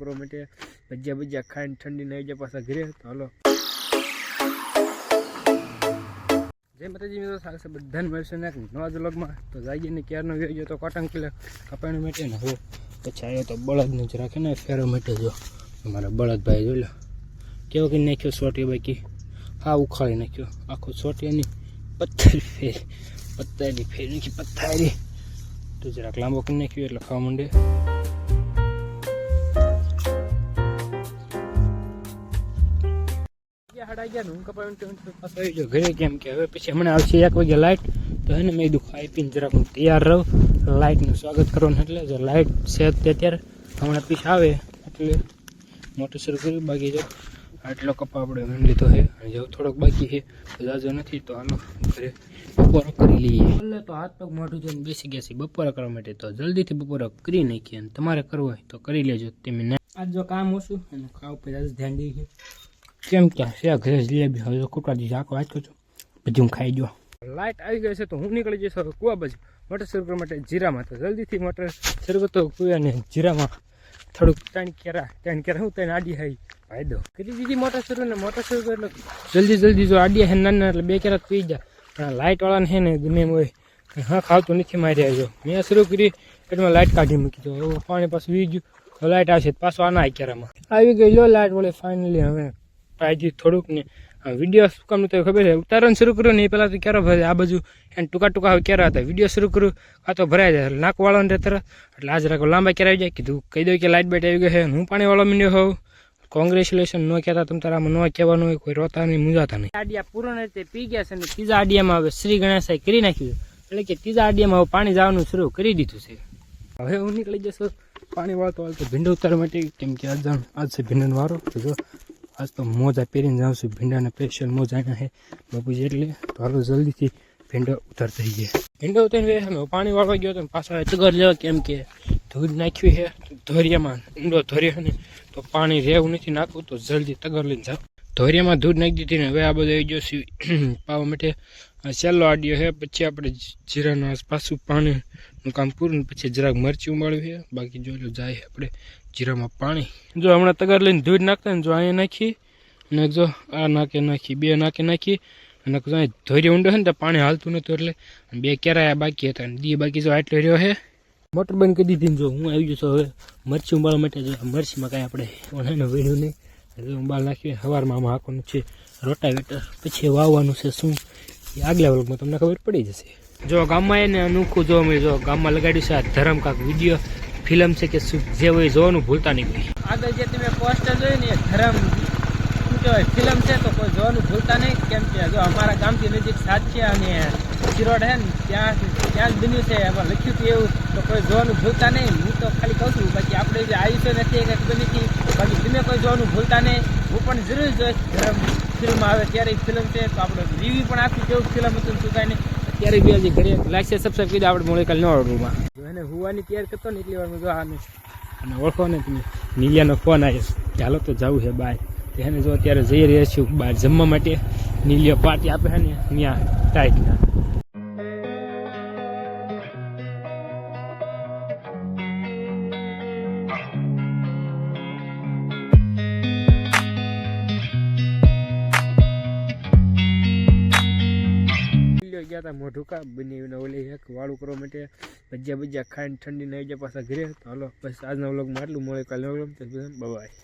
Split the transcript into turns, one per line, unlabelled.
કરવા માટે ભજીયા ભજીયા ખાઈને ઠંડી નહીં જાય પાછા ઘરે, તો હાલો. જય માતાજી મિત્રો સાથે બધાને મળશે ને નવા વ્લોગમાં તો જાગીએ ને ક્યારનો વ્યવ ગયો તો કોટન કિલ્લા કપાણી માટે ને હો પછી આવ્યો તો બળદને જ રાખે ને, ફેરો માટે જો અમારા બળદભાઈ જોઈ લો. કેવો કે નાખ્યો સોટી બાકી હા, ઉખાડી નાખ્યો. આખો સોટીની પથ્થર ફેર પથ્થરી ફેર નાખી પથ્થારી તો જરાક લાંબો કરી નાખ્યો એટલે ખાવા માંડે. સાડા અગિયાર ગયો ઘરે કેમ કે હવે પછી હમણાં આવશે એક વાગે લાઇટ તો હે મેં કીધું ખાઈ પીને જરાક હું તૈયાર રહું. લાઇટનું સ્વાગત કરવાનું એટલે જો લાઇટ છે તે અત્યારે. હમણાં પીછ આવે એટલે મોટર શરૂ બાકી જો આટલો કપા આપણે વીણ લીધો છે. અને જો થોડોક બાકી છે જાજો નથી, તો આનો ઘરે બપોરો કરી લઈએ. એટલે તો હાથ પગ મોઢું જોઈને બેસી ગયા છે બપોરા કરવા માટે. તો જલ્દીથી બપોરા કરી નાખીએ અને તમારે કરવો હોય તો કરી લેજો. તમે આજ જો કામ ઓછું અને ખાવ પછી ધ્યાન દઈએ. કેમ ક્યાં છે આ ઘરે જલેબી હવે કુટવા દીધી આખો વાત કરજો બધું હું ખાઈ જો લાઇટ આવી ગઈ છે તો હું નીકળી જઈશ હવે કુવા બાજુ. મટર શરૂ કરવા માટે જીરામાં તો જલ્દીથી મટર શરૂ કરતો કુવાને. જીરામાં થોડુંક ત્રણ કેરા ત્રણ કેરા હું ત્રણ આડી હાઈ ફાયદો કરી દીધી મોટર શરૂ ને મોટર શરૂ કરે એટલે જલ્દી જલ્દી જો આડી હે નાના એટલે બે કેરા પી જાય પણ લાઇટ વાળાને છે ને ગમે એમ હોય હા ખાવતું નથી મારી આવ્યો મેં શરૂ કરી એટલે લાઇટ કાઢી મૂકી દો એવું પાણી પાછું વી ગયું લાઇટ આવશે તો પાછું આના કેરામાં. આવી ગઈ લો લાઇટ વળી ફાઇનલી હવે. પાજી થોડુંક ને વીડિયો શું કામ તો ખબર છે. ઉતારણ શરૂ કર્યું ને એ પહેલાં તો ક્યારે ભરે આ બાજુ એને ટૂંકા ટૂંકા હવે ક્યારે હતા? વીડિયો શરૂ કર્યું આ તો ભરાય જાય. નાક વાળો તરત. એટલે આજ રાખો લાંબા ક્યારે આવી જાય? કીધું કહી દઉં કે લાઇટ બેટ આવી ગઈ છે. હું પાણીવાળો મીડિયો હોઉં. કોંગ્રેચ્યુલેશન ન કહેતા તમે તારામાં ન કહેવાનું હોય કોઈ રોતા નહીં મૂંઝાતા નહીં. આડિયા પૂર્ણ રીતે પી ગયા છે અને ત્રીજા આડિયામાં હવે શ્રી ગણેશાએ કરી નાખ્યું. એટલે કે ત્રીજા આડિયામાં હવે પાણી જવાનું શરૂ કરી દીધું છે. હવે હું નીકળી જશું પાણી વાળતો વાળતો ભીંડો ઉતારવા માટે કેમ કે આજ આજ છે ભીંડન વારો. તો જો આજ તો મોજા પહેરીને જાઉં છું. ભીંડાના સ્પેશિયલ મોજા આવ્યા છે બાપુજી એટલે તો હાલો જલ્દીથી ભીંડો ઉતાર થઈ ગયા. ભીંડો ઉતારીને અમે પાણી વાળવા ગયો તો પાછા તગર લેવા કેમ કે ધૂળ નાખ્યું છે ધોરિયામાં ઊંડો ધોરિયા ને તો પાણી રહેવું નથી નાખવું તો જલ્દી તગર લઈને જાઓ. ધોરિયામાં ધૂળ નાખી દીધી ને હવે આ બધો આવી ગયો છે પાવા માટે છેલ્લો આડિયો છે પછી આપણે જીરાનું પાછું પાણીનું કામ પૂરું ને પછી જરાક મરચી ઉમાળ્યું છે. બાકી જો જાય આપણે જીરામાં પાણી. જો હમણાં તગાર લઈને ધૂળ નાખતા ને જો અહીંયા નાખી અને જો આ નાખે નાખી બે નાખી નાખી અને ધોરી ઊંડો છે ને તો પાણી હાલતું નહોતું એટલે બે કેરાયા બાકી હતા અને દી બાકી જો આટલો રહ્યો છે. મોટર બંધ કરી દીધી જો હું આવી ગયો છું હવે મરચી ઉંબાળવા માટે. જો મરચીમાં કાંઈ આપણે ઓનલાઈન વેડ્યું નહીં. એટલે ઉંબાળ નાખીએ સવારમાં આમાં હાંકવાનું છે રોટાવેટર પછી વાવવાનું છે શું? એ આગલા વર્ગમાં તમને ખબર પડી જશે. જો ગામમાં એને અનોખું જોવા મળ્યું, જો ગામમાં લગાડ્યું છે આ ધરમ કાક વીડિયો, ફિલ્મ છે કે જે હોય જોવાનું ભૂલતા નહીં કોઈ. આગળ જે તમે પોસ્ટર જોયું ને ધરમ ફિલ્મ છે તો કોઈ જોવાનું ભૂલતા નહીં, કેમ કે જો અમારા ગામથી નજીક સાત છે અને શિરોડ હે ને, ત્યાં ત્યાં જ બન્યું છે, એમાં લખ્યું હતું એવું, તો કોઈ જોવાનું ભૂલતા નહીં. હું તો ખાલી કહું છું, બાકી આપણે જે આયુષ્ય નથી કે ખબર નથી. બાકી તમે કોઈ જોવાનું ભૂલતા નહીં. હું પણ જરૂર જોઈશ ધરમ ફિલ્મ આવે, ત્યારે ફિલ્મ છે, તો આપણે રિવ્યુ પણ આપી કેવું ફિલ્મ હતું શું કાંઈ નહીં. અત્યારે બી હજી ઘરે લાઈક છે સબસ્ક્રાઈબ કરી આપણે મળે કાલે નવા રૂમમાં એને હુવાની તૈયાર કરતો ને એટલી વારમાં જો આને અને ઓળખો ને તમે. નીલિયાનો ફોન આવ્યો ચાલો તો જવું છે બાય તેને જો અત્યારે જઈ રહ્યા છું બહાર જમવા માટે. નીલિયો પાર્ટી આપે છે ને ત્યાં ટાઈટના ગયા હતા મોઢુકા બની ઓલી એક વાળું કરવા માટે ભજીયા ભજીયા ખાઈને ઠંડી નહીં જાય પાછા ઘરે. તો હાલો, બસ આજના વ્લોગમાં આટલું. મળે કાલે વ્લોગ